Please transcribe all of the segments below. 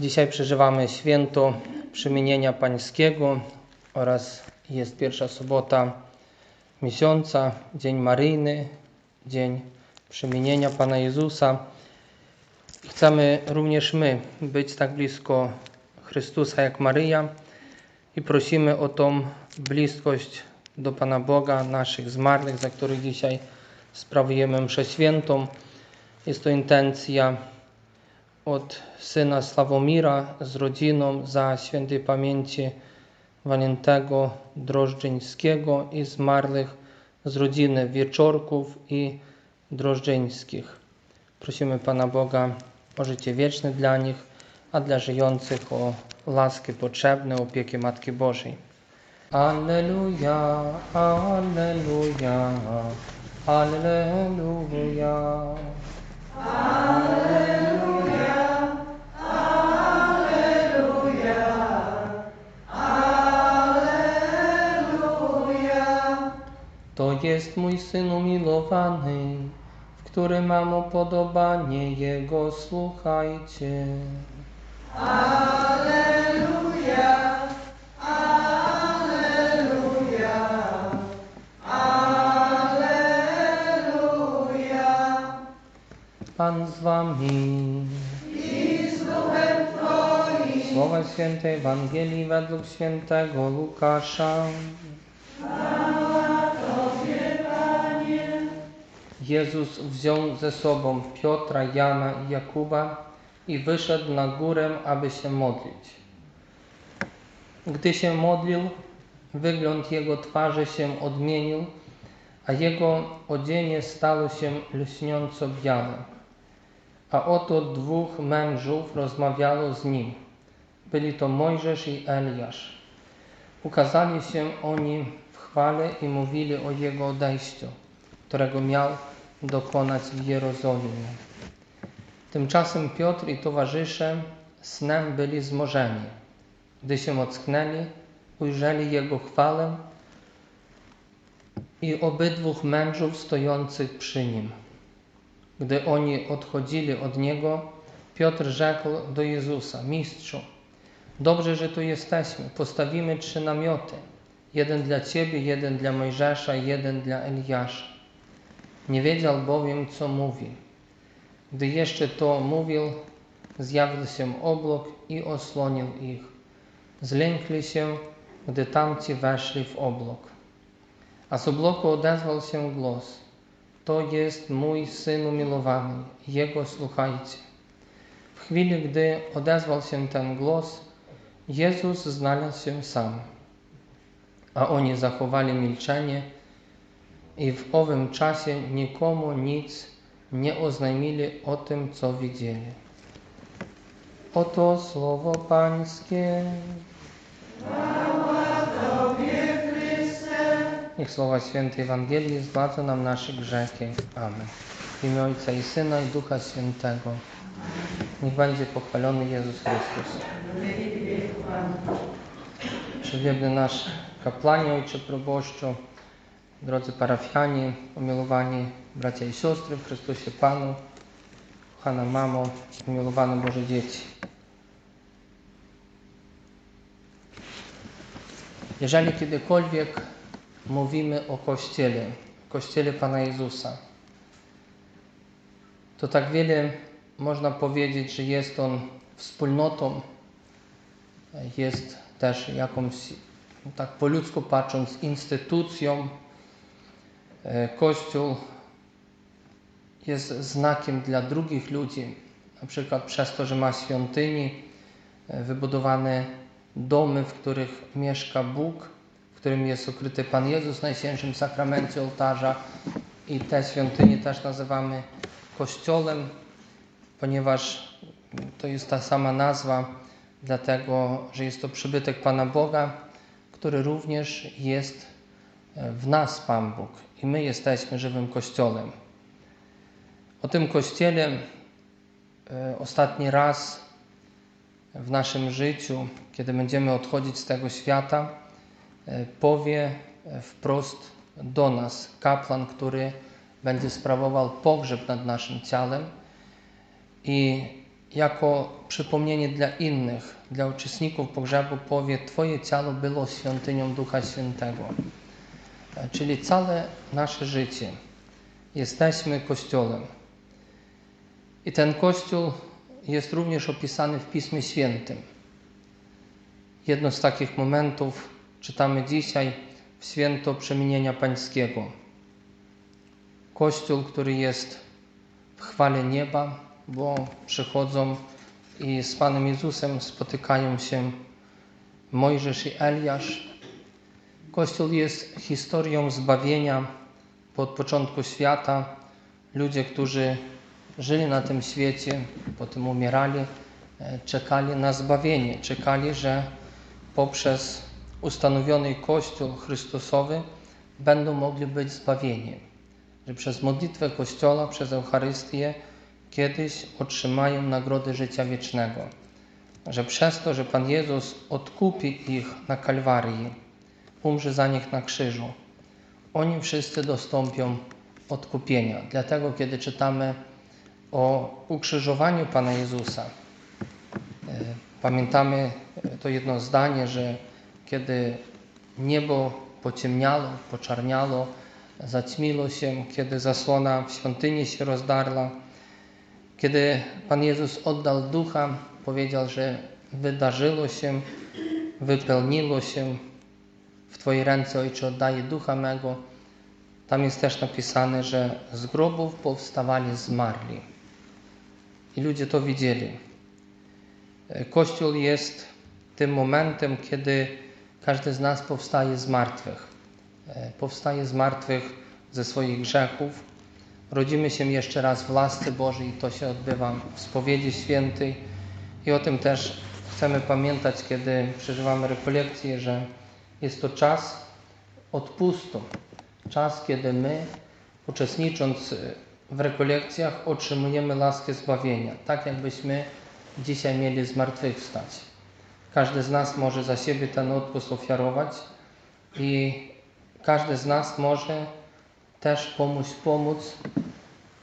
Dzisiaj przeżywamy święto Przemienienia Pańskiego oraz jest pierwsza sobota miesiąca, Dzień Maryjny, Dzień Przemienienia Pana Jezusa. Chcemy również my być tak blisko Chrystusa jak Maryja i prosimy o tą bliskość do Pana Boga, naszych zmarłych, za których dzisiaj sprawujemy mszę świętą. Jest to intencja od syna Sławomira z rodziną za świętej pamięci Waniętego Drożdżyńskiego i zmarłych z rodziny Wieczorków i Drożdżyńskich. Prosimy Pana Boga o życie wieczne dla nich, a dla żyjących o łaski potrzebne, opiekę Matki Bożej. Alleluja, Alleluja, Alleluja. To jest mój syn umiłowany, w którym mam upodobanie Jego, słuchajcie. Pan z wami. Słowa Świętej Ewangelii według świętego Łukasza. Jezus wziął ze sobą Piotra, Jana i Jakuba i wyszedł na górę, aby się modlić. Gdy się modlił, wygląd jego twarzy się odmienił, a jego odzienie stało się lśniąco białe. A oto dwóch mężów rozmawiało z nim. Byli to Mojżesz i Eliasz. Ukazali się oni w chwale i mówili o jego odejściu, którego miał dokonać w Jerozolimie. Tymczasem Piotr i towarzysze snem byli zmorzeni. Gdy się ocknęli, ujrzeli jego chwałę i obydwóch mężów stojących przy nim. Gdy oni odchodzili od niego, Piotr rzekł do Jezusa: Mistrzu, dobrze, że tu jesteśmy. Postawimy trzy namioty: jeden dla ciebie, jeden dla Mojżesza jeden dla Eliasza. Nie wiedział bowiem, co mówi. Gdy jeszcze to mówił, zjawił się oblok i osłonił ich. Zlękli się, gdy tamci weszli w oblok. A z obloku odezwał się głos: To jest mój syn umiłowany, jego słuchajcie. W chwili, gdy odezwał się ten głos, Jezus znalazł się sam, a oni zachowali milczenie i w owym czasie nikomu nic nie oznajmili o tym, co widzieli. Oto słowo Pańskie. Niech słowa świętej Ewangelii zbadzą nam nasze grzechy. Amen. W imię Ojca i Syna i Ducha Świętego. Niech będzie pochwalony Jezus Chrystus. Przewiebny nasz kapłanie, Ojcze proboszczu, drodzy parafianie, umiłowani bracia i siostry w Chrystusie Panu, kochana mamo, umiłowane Boże dzieci. Jeżeli kiedykolwiek mówimy o Kościele, Kościele Pana Jezusa, to tak wiele można powiedzieć, że jest on wspólnotą, jest też jakąś, tak po ludzku patrząc, instytucją. Kościół jest znakiem dla drugich ludzi, na przykład przez to, że ma świątyni, wybudowane domy, w których mieszka Bóg, w którym jest ukryty Pan Jezus w Najświętszym Sakramencie ołtarza. I te świątynie też nazywamy Kościołem, ponieważ to jest ta sama nazwa, dlatego że jest to przybytek Pana Boga, który również jest w nas Pan Bóg i my jesteśmy żywym Kościołem. O tym Kościele ostatni raz w naszym życiu, kiedy będziemy odchodzić z tego świata, powie wprost do nas kapłan, który będzie sprawował pogrzeb nad naszym ciałem i jako przypomnienie dla innych, dla uczestników pogrzebu powie Twoje ciało było świątynią Ducha Świętego. Czyli całe nasze życie jesteśmy Kościołem. I ten Kościół jest również opisany w Pismie Świętym. Jedno z takich momentów czytamy dzisiaj w święto Przemienienia Pańskiego. Kościół, który jest w chwale nieba, bo przychodzą i z Panem Jezusem spotykają się Mojżesz i Eliasz. Kościół jest historią zbawienia od początku świata. Ludzie, którzy żyli na tym świecie, potem umierali, e, czekali na zbawienie, czekali, że poprzez ustanowiony Kościół Chrystusowy będą mogli być zbawieni, że przez modlitwę Kościoła, przez Eucharystię kiedyś otrzymają nagrodę życia wiecznego, że przez to, że Pan Jezus odkupi ich na Kalwarii, umrze za nich na krzyżu, oni wszyscy dostąpią odkupienia. Dlatego, kiedy czytamy o ukrzyżowaniu Pana Jezusa, e, pamiętamy to jedno zdanie, że kiedy niebo pociemniało, poczarniało, zaćmiło się, kiedy zasłona w świątyni się rozdarła, kiedy Pan Jezus oddał ducha, powiedział, że wydarzyło się, wypełniło się, w Twojej ręce, Ojcze, oddaję ducha mego. Tam jest też napisane, że z grobów powstawali zmarli. I ludzie to widzieli. Kościół jest tym momentem, kiedy każdy z nas powstaje z martwych. Powstaje z martwych ze swoich grzechów. Rodzimy się jeszcze raz w lasce Bożej i to się odbywa w spowiedzi świętej. I o tym też chcemy pamiętać, kiedy przeżywamy rekolekcje, że jest to czas odpustu. Czas, kiedy my, uczestnicząc w rekolekcjach, otrzymujemy laskę zbawienia. Tak jakbyśmy dzisiaj mieli zmartwychwstać. Każdy z nas może za siebie ten odpust ofiarować i każdy z nas może też pomóc, pomóc,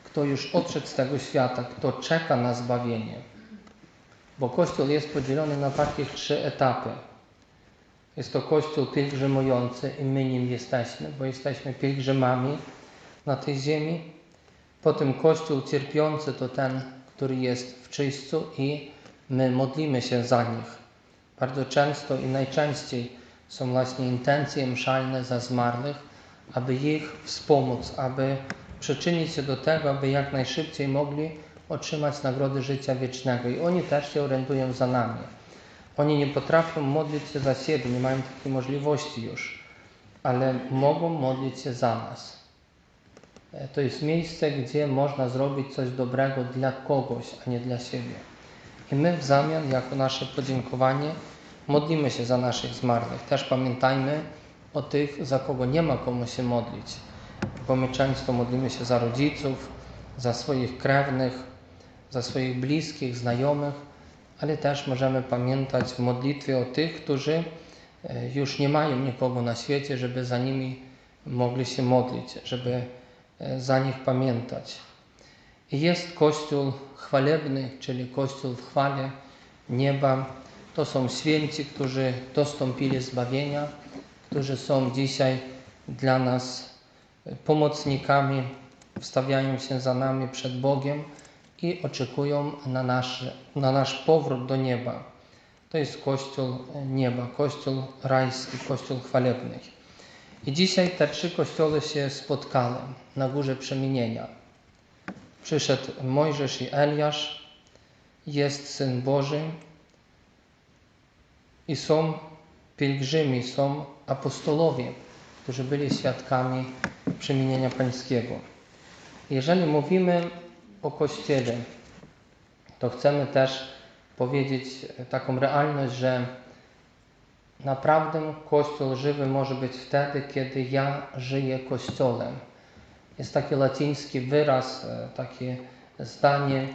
kto już odszedł z tego świata, kto czeka na zbawienie. Bo Kościół jest podzielony na takich trzy etapy. Jest to Kościół pielgrzymujący i my nim jesteśmy, bo jesteśmy pielgrzymami na tej ziemi. Potem Kościół cierpiący to ten, który jest w czyśćcu i my modlimy się za nich. Bardzo często i najczęściej są właśnie intencje mszalne za zmarłych, aby ich wspomóc, aby przyczynić się do tego, aby jak najszybciej mogli otrzymać nagrody życia wiecznego. I oni też się orientują za nami. Oni nie potrafią modlić się za siebie, nie mają takiej możliwości już, ale mogą modlić się za nas. To jest miejsce, gdzie można zrobić coś dobrego dla kogoś, a nie dla siebie. I my w zamian, jako nasze podziękowanie, modlimy się za naszych zmarłych. Też pamiętajmy o tych, za kogo nie ma komu się modlić, bo my często modlimy się za rodziców, za swoich krewnych, za swoich bliskich, znajomych, ale też możemy pamiętać w modlitwie o tych, którzy już nie mają nikogo na świecie, żeby za nimi mogli się modlić, żeby za nich pamiętać. Jest Kościół chwalebny, czyli Kościół w chwale nieba. To są święci, którzy dostąpili zbawienia, którzy są dzisiaj dla nas pomocnikami, wstawiają się za nami przed Bogiem i oczekują na nasz, na nasz powrót do nieba. To jest Kościół nieba, Kościół rajski, Kościół chwalebny. I dzisiaj te trzy kościoły się spotkały na górze przemienienia. Przyszedł Mojżesz i Eliasz, jest Syn Boży i są pielgrzymi, są apostolowie, którzy byli świadkami przemienienia pańskiego. Jeżeli mówimy o Kościele, to chcemy też powiedzieć taką realność, że naprawdę Kościół żywy może być wtedy, kiedy ja żyję Kościołem. Jest taki łaciński wyraz, takie zdanie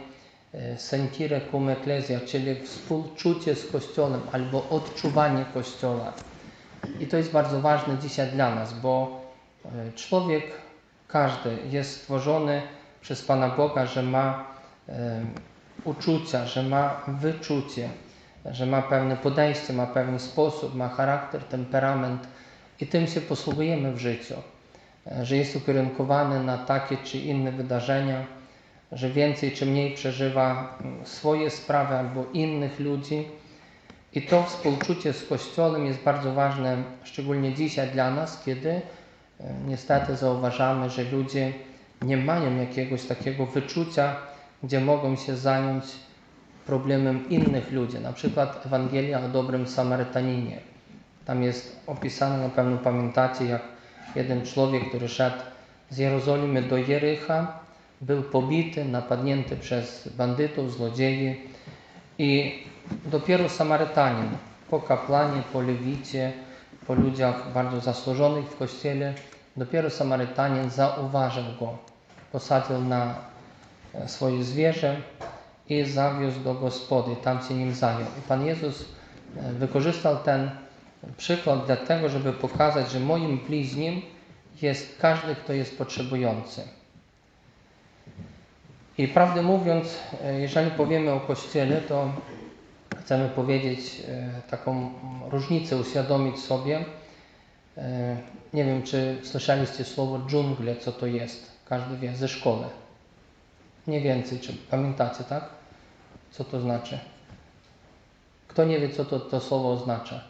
sentire cum ecclesia, czyli współczucie z Kościołem albo odczuwanie Kościoła. I to jest bardzo ważne dzisiaj dla nas, bo człowiek, każdy jest stworzony przez Pana Boga, że ma uczucia, że ma wyczucie, że ma pewne podejście, ma pewien sposób, ma charakter, temperament i tym się posługujemy w życiu, że jest ukierunkowany na takie czy inne wydarzenia, że więcej czy mniej przeżywa swoje sprawy albo innych ludzi. I to współczucie z Kościołem jest bardzo ważne, szczególnie dzisiaj dla nas, kiedy niestety zauważamy, że ludzie nie mają jakiegoś takiego wyczucia, gdzie mogą się zająć problemem innych ludzi. Na przykład Ewangelia o dobrym Samarytaninie. Tam jest opisane, na pewno pamiętacie, jak jeden człowiek, który szedł z Jerozolimy do Jericha, był pobity, napadnięty przez bandytów, złodziei i dopiero Samarytanin po kapłanie, po lewicie, po ludziach bardzo zasłużonych w kościele, dopiero Samarytanin zauważył go, posadził na swoje zwierzę i zawiózł do gospody, tam się nim zajął. I Pan Jezus wykorzystał ten przykład dlatego, żeby pokazać, że moim bliźnim jest każdy, kto jest potrzebujący. I prawdę mówiąc, jeżeli powiemy o Kościele, to chcemy powiedzieć taką różnicę, uświadomić sobie. Nie wiem, czy słyszeliście słowo dżungle, co to jest. Każdy wie, ze szkoły. Mniej więcej, czy pamiętacie, tak? Co to znaczy? Kto nie wie, co to, to słowo oznacza?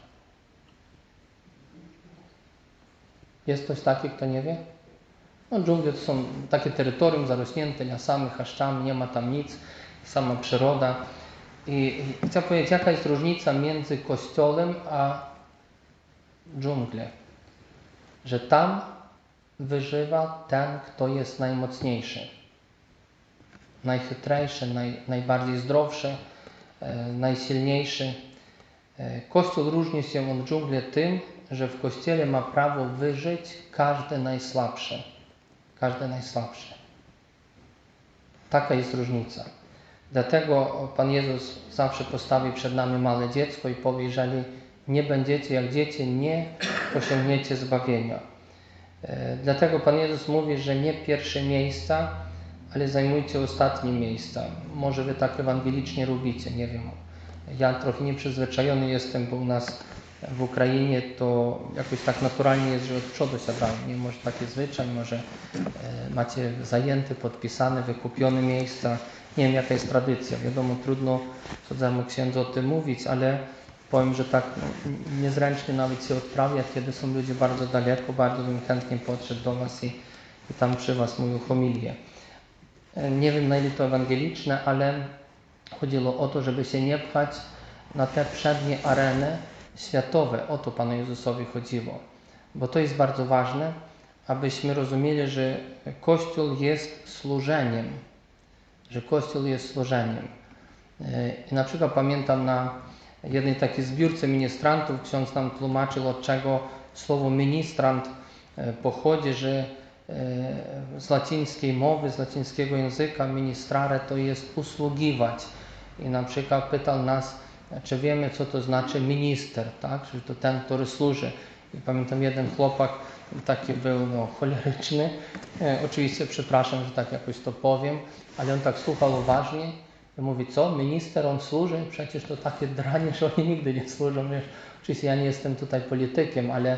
Jest ktoś taki, kto nie wie? No, dżungle to są takie terytorium zarośnięte lasami, chaszczami, nie ma tam nic, sama przyroda. I, chcę powiedzieć, jaka jest różnica między kościołem a dżunglą. Że tam wyżywa ten, kto jest najmocniejszy, najchytrejszy, naj, najbardziej zdrowszy, e, najsilniejszy. E, Kościół różni się od dżungli tym, że w Kościele ma prawo wyżyć każdy najsłabszy. Każdy najsłabszy. Taka jest różnica. Dlatego Pan Jezus zawsze postawi przed nami małe dziecko i powie, jeżeli nie będziecie jak dzieci, nie osiągniecie zbawienia. Dlatego Pan Jezus mówi, że nie pierwsze miejsca, ale zajmujcie ostatnie miejsca. Może Wy tak ewangelicznie robicie, nie wiem. Ja trochę nieprzyzwyczajony jestem, bo u nas w Ukrainie to jakoś tak naturalnie jest, że od przodu siadają. Nie może taki zwyczaj, może e, macie zajęte, podpisane, wykupione miejsca. Nie wiem jaka jest tradycja. Wiadomo, trudno cudzemu księdzu o tym mówić, ale powiem, że tak niezręcznie nawet się odprawia, kiedy są ludzie bardzo daleko, bardzo bym chętnie podszedł do Was i, i tam przy Was mówił homilię. Nie wiem na ile to ewangeliczne, ale chodziło o to, żeby się nie pchać na te przednie areny światowe. O to Panu Jezusowi chodziło. Bo to jest bardzo ważne, abyśmy rozumieli, że Kościół jest służeniem. Że Kościół jest służeniem. I na przykład pamiętam na jednej takiej zbiórce ministrantów ksiądz nam tłumaczył, od czego słowo ministrant pochodzi, że z łacińskiej mowy, z łacińskiego języka ministrare to jest usługiwać. I na przykład pytał nas, czy wiemy, co to znaczy minister, tak? Że to ten, który służy. I pamiętam jeden chłopak, taki był no, choleryczny. E, oczywiście przepraszam, że tak jakoś to powiem, ale on tak słuchał uważnie mówi, co, minister, on służy? Przecież to takie dranie, że oni nigdy nie służą. Wiesz, oczywiście ja nie jestem tutaj politykiem, ale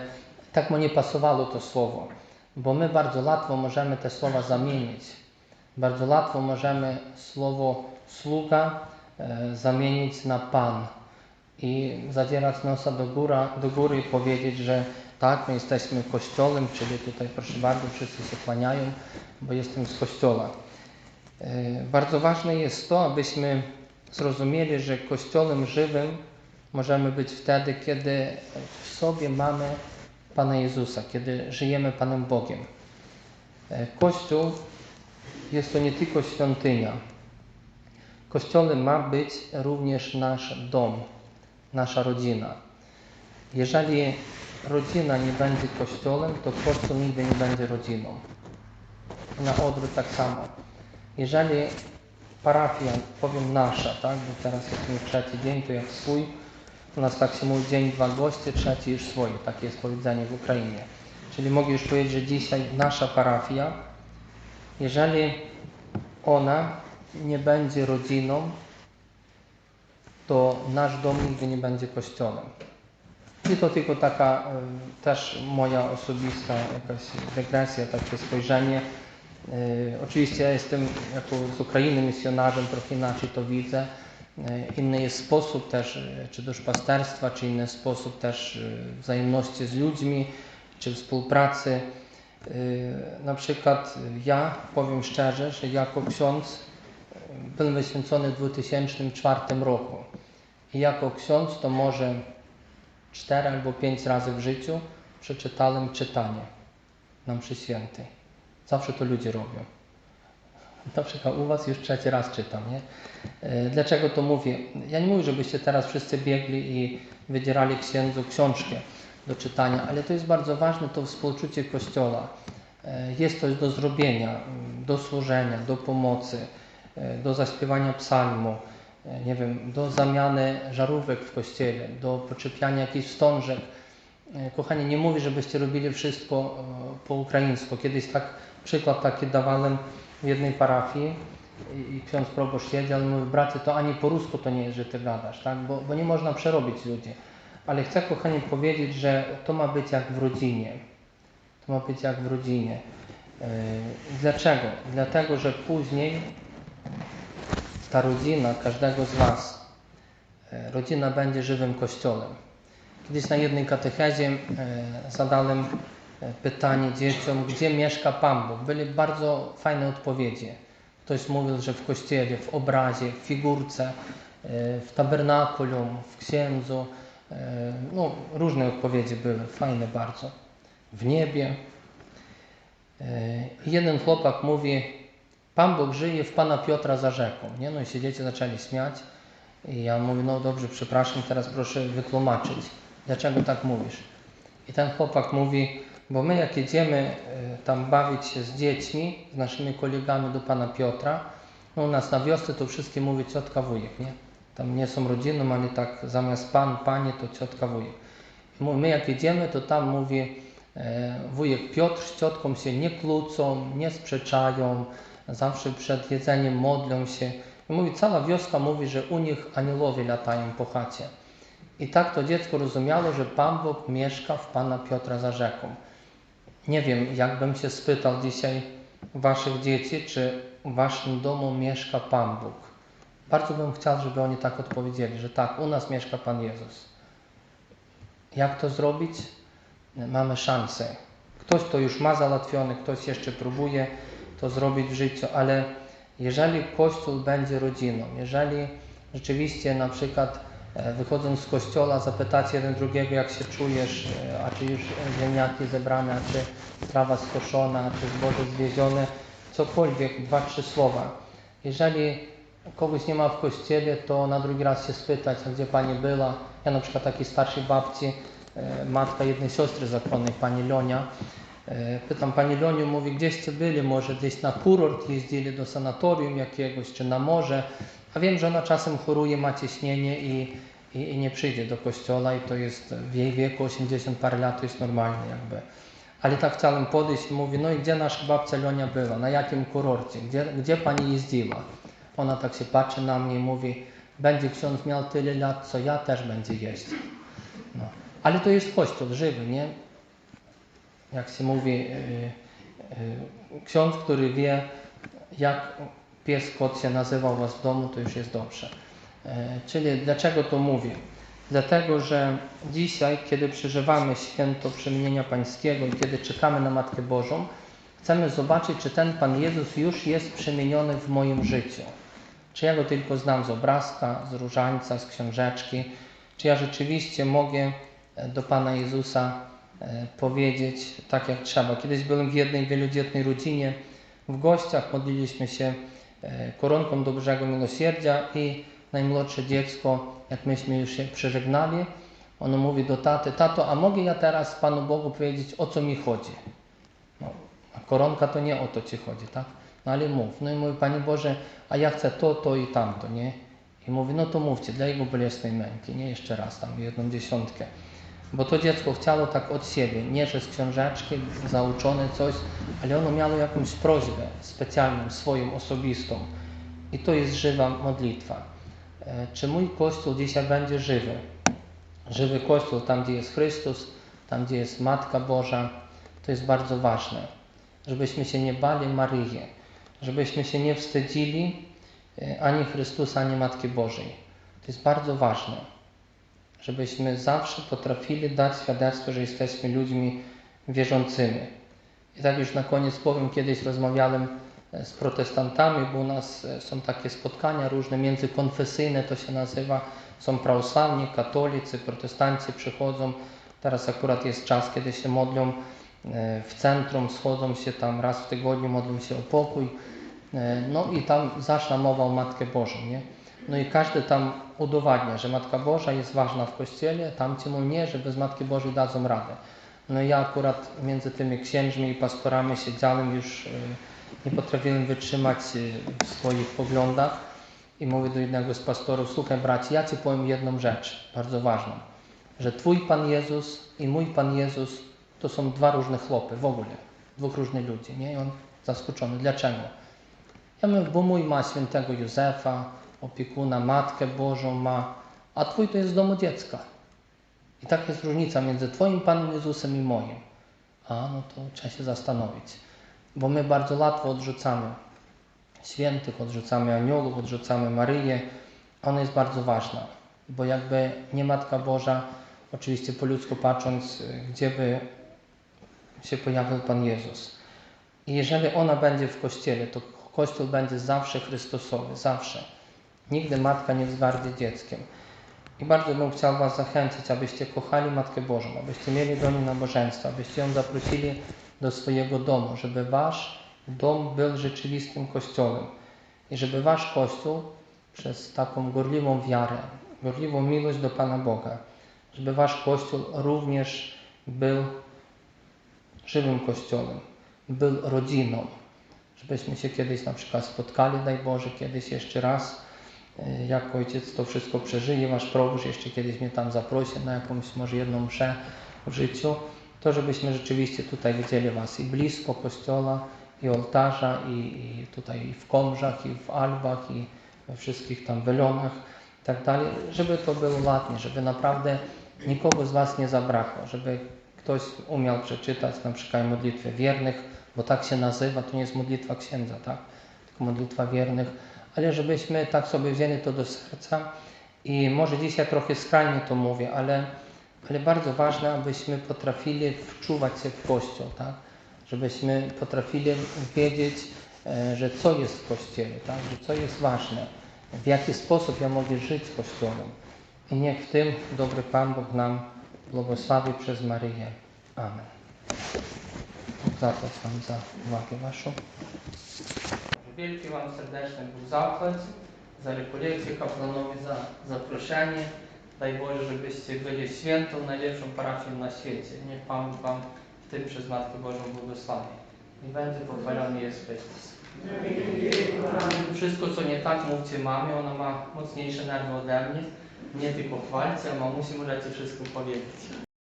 tak mu nie pasowało to słowo, bo my bardzo łatwo możemy te słowa zamienić. Bardzo łatwo możemy słowo sługa e, zamienić na Pan i zadzierać nosa do, góra, do góry i powiedzieć, że tak, my jesteśmy kościołem, czyli tutaj proszę bardzo, wszyscy się kłaniają, bo jestem z kościoła. E, bardzo ważne jest to, abyśmy zrozumieli, że kościołem żywym możemy być wtedy, kiedy w sobie mamy Pana Jezusa, kiedy żyjemy Panem Bogiem. E, Kościół jest to nie tylko świątynia. Kościołem ma być również nasz dom, nasza rodzina. Jeżeli rodzina nie będzie kościołem, to kościół nigdy nie będzie rodziną. Na odwrót tak samo. Jeżeli parafia, powiem nasza, tak, bo teraz jest trzeci dzień, to jak swój, u nas tak się mówi dzień, dwa goście, trzeci już swoje, takie jest powiedzenie w Ukrainie. Czyli mogę już powiedzieć, że dzisiaj nasza parafia, jeżeli ona nie będzie rodziną, to nasz dom nigdy nie będzie kościołem. I to tylko taka y, też moja osobista jakaś regresja, takie spojrzenie. Y, Oczywiście ja jestem jako z Ukrainy misjonarzem, trochę inaczej to widzę. Y, Inny jest sposób też, y, czy duszpasterstwa, czy inny sposób też wzajemności z ludźmi, czy współpracy. Na przykład ja powiem szczerze, że jako ksiądz byłem wyświęcony w 2004 roku. I jako ksiądz to może cztery albo pięć razy w życiu przeczytałem czytanie na mszy świętej. Zawsze to ludzie robią. Na przykład u Was już trzeci raz czytam, nie? E, Dlaczego to mówię? Ja nie mówię, żebyście teraz wszyscy biegli i wydzierali księdzu książkę do czytania, ale to jest bardzo ważne, to współczucie Kościoła. E, Jest coś do zrobienia, do służenia, do pomocy, e, do zaśpiewania psalmu, nie wiem, do zamiany żarówek w kościele, do poczepiania jakichś wstążek. Kochani, nie mówię, żebyście robili wszystko po ukraińsku. Kiedyś tak przykład taki dawałem w jednej parafii i, ksiądz proboszcz siedział i mówi, bracie, to ani po rusku to nie jest, że ty gadasz, tak? bo, bo nie można przerobić ludzi. Ale chcę, kochani, powiedzieć, że to ma być jak w rodzinie. To ma być jak w rodzinie. E, Dlaczego? Dlatego, że później ta rodzina każdego z Was, e, rodzina będzie żywym kościołem. Kiedyś na jednej katechezie e, zadałem pytanie dzieciom, gdzie mieszka Pan Bóg. Były bardzo fajne odpowiedzi. Ktoś mówił, że w kościele, w obrazie, w figurce, e, w tabernakulum, w księdzu. E, No, różne odpowiedzi były, fajne bardzo. W niebie. E, Jeden chłopak mówi, Pan Bóg żyje w Pana Piotra za rzeką. Nie? No i się dzieci zaczęli śmiać. I ja mówię, no dobrze, przepraszam, teraz proszę wytłumaczyć, dlaczego tak mówisz. I ten chłopak mówi, bo my jak jedziemy e, tam bawić się z dziećmi, z naszymi kolegami do Pana Piotra, no u nas na wiosce to wszystkie mówi ciotka, wujek, nie? Tam nie są rodziną, ale tak zamiast pan, panie to ciotka, wujek. My jak jedziemy, to tam mówi e, wujek Piotr z ciotką się nie kłócą, nie sprzeczają, zawsze przed jedzeniem modlą się. I mówi, cała wioska mówi, że u nich aniołowie latają po chacie. I tak to dziecko rozumiało, że Pan Bóg mieszka w Pana Piotra za rzeką. Nie wiem, jakbym się spytał dzisiaj Waszych dzieci, czy w Waszym domu mieszka Pan Bóg. Bardzo bym chciał, żeby oni tak odpowiedzieli, że tak, u nas mieszka Pan Jezus. Jak to zrobić? Mamy szansę. Ktoś to już ma załatwione, ktoś jeszcze próbuje to zrobić w życiu, ale jeżeli Kościół będzie rodziną, jeżeli rzeczywiście na przykład wychodząc z kościoła zapytacie jeden drugiego jak się czujesz, e, a czy już ziemniaki zebrane, a czy trawa skoszona, czy zboże zwiezione, cokolwiek, dwa, trzy słowa. Jeżeli kogoś nie ma w kościele, to na drugi raz się spytać, gdzie Pani była. Ja na przykład takiej starszej babci, e, matka jednej siostry zakonnej, Pani Lonia, E, Pytam Pani Loniu, mówi, gdzieście byli, może gdzieś na kurort jeździli do sanatorium jakiegoś, czy na morze, a wiem, że ona czasem choruje, ma ciśnienie i, i, i nie przyjdzie do kościoła i to jest w jej wieku 80 parę lat, to jest normalne jakby. Ale tak chciałem podejść i mówi, no i gdzie nasza babcia Lonia była, na jakim kurorcie, gdzie, gdzie Pani jeździła? Ona tak się patrzy na mnie i mówi, będzie ksiądz miał tyle lat, co ja też będzie jeździł. No. Ale to jest kościół żywy, nie? jak się mówi, y, y, ksiądz, który wie, jak pies, kot się nazywa u Was w domu, to już jest dobrze. E, Czyli dlaczego to mówię? Dlatego, że dzisiaj, kiedy przeżywamy święto przemienienia Pańskiego i kiedy czekamy na Matkę Bożą, chcemy zobaczyć, czy ten Pan Jezus już jest przemieniony w moim życiu. Czy ja go tylko znam z obrazka, z różańca, z książeczki, czy ja rzeczywiście mogę do Pana Jezusa e, powiedzieć tak jak trzeba. Kiedyś byłem w jednej wielodzietnej rodzinie w gościach, modliliśmy się e, koronką do Bożego Miłosierdzia i najmłodsze dziecko, jak myśmy już się przeżegnali, ono mówi do taty, tato, a mogę ja teraz Panu Bogu powiedzieć, o co mi chodzi? No, koronka to nie o to Ci chodzi, tak? No ale mów. No i mówi, Panie Boże, a ja chcę to, to i tamto, nie? I mówi, no to mówcie, dla Jego bolesnej męki, nie? Jeszcze raz tam, jedną dziesiątkę. Bo to dziecko chciało tak od siebie, nie że z książeczki zauczone coś, ale ono miało jakąś prośbę specjalną, swoją, osobistą. I to jest żywa modlitwa. E, Czy mój Kościół dzisiaj będzie żywy? Żywy Kościół, tam gdzie jest Chrystus, tam gdzie jest Matka Boża, to jest bardzo ważne. Żebyśmy się nie bali Maryi, żebyśmy się nie wstydzili e, ani Chrystusa, ani Matki Bożej. To jest bardzo ważne, żebyśmy zawsze potrafili dać świadectwo, że jesteśmy ludźmi wierzącymi. I tak już na koniec powiem, kiedyś rozmawiałem e, z protestantami, bo u nas e, są takie spotkania różne, międzykonfesyjne to się nazywa. Są prawosławni, katolicy, protestanci przychodzą. Teraz akurat jest czas, kiedy się modlą e, w centrum, schodzą się tam raz w tygodniu, modlą się o pokój. No i tam zaszła mowa o Matkę Bożą, nie? No i każdy tam udowadnia, że Matka Boża jest ważna w Kościele, tamci mu nie, że bez Matki Bożej dadzą radę. No ja akurat między tymi księżmi i pastorami siedziałem już, e, nie potrafiłem wytrzymać w swoich poglądach i mówię do jednego z pastorów, słuchaj bracie, ja Ci powiem jedną rzecz, bardzo ważną, że Twój Pan Jezus i mój Pan Jezus to są dwa różne chłopy w ogóle, dwóch różnych ludzi, nie? I on zaskoczony, dlaczego? Ja mówię, bo mój ma świętego Józefa, opiekuna, Matkę Bożą ma, a Twój to jest z domu dziecka. I tak jest różnica między Twoim Panem Jezusem i moim. A, no to trzeba się zastanowić. Bo my bardzo łatwo odrzucamy świętych, odrzucamy aniołów, odrzucamy Maryję. Ona jest bardzo ważna, bo jakby nie Matka Boża, oczywiście po ludzku patrząc, gdzie by się pojawił Pan Jezus. I jeżeli ona będzie w Kościele, to Kościół będzie zawsze Chrystusowy, zawsze. Nigdy Matka nie wzgardzi dzieckiem. I bardzo bym chciał Was zachęcić, abyście kochali Matkę Bożą, abyście mieli do niej nabożeństwo, abyście ją zaprosili do swojego domu, żeby Wasz dom był rzeczywistym Kościołem i żeby Wasz Kościół przez taką gorliwą wiarę, gorliwą miłość do Pana Boga, żeby Wasz Kościół również był żywym Kościołem, był rodziną, żebyśmy się kiedyś na przykład spotkali, daj Boże, kiedyś jeszcze raz, jak ojciec to wszystko przeżyje, wasz proboszcz jeszcze kiedyś mnie tam zaprosi na jakąś może jedną mszę w życiu, to żebyśmy rzeczywiście tutaj widzieli was i blisko kościoła, i ołtarza, i, i tutaj i w Komrzach, i w Albach, i we wszystkich tam welonach i tak dalej, żeby to było ładnie, żeby naprawdę nikogo z was nie zabrakło, żeby ktoś umiał przeczytać na przykład modlitwę wiernych, bo tak się nazywa, to nie jest modlitwa księdza, tak? tylko modlitwa wiernych, ale żebyśmy tak sobie wzięli to do serca i może dzisiaj trochę skrajnie to mówię, ale, ale bardzo ważne, abyśmy potrafili wczuwać się w Kościół, tak? żebyśmy potrafili wiedzieć, e, że co jest w Kościele, tak? że co jest ważne, w jaki sposób ja mogę żyć z Kościołem. I niech w tym dobry Pan Bóg nam błogosławi przez Maryję. Amen. Zapłać Wam za uwagę Waszą. Wielki Wam serdeczny Bóg zapłać za rekolekcję kaplanowi, za zaproszenie. Daj Boże, żebyście byli świętą, najlepszą parafią na świecie. Niech Pan Wam w tym przez Matkę Bożą błogosławi. I będzie pochwalony jest Chrystus. Wszystko, co nie tak, mówcie mamie, ona ma mocniejsze nerwy ode mnie. Nie tylko chwalcie, a mamusi możecie wszystko powiedzieć.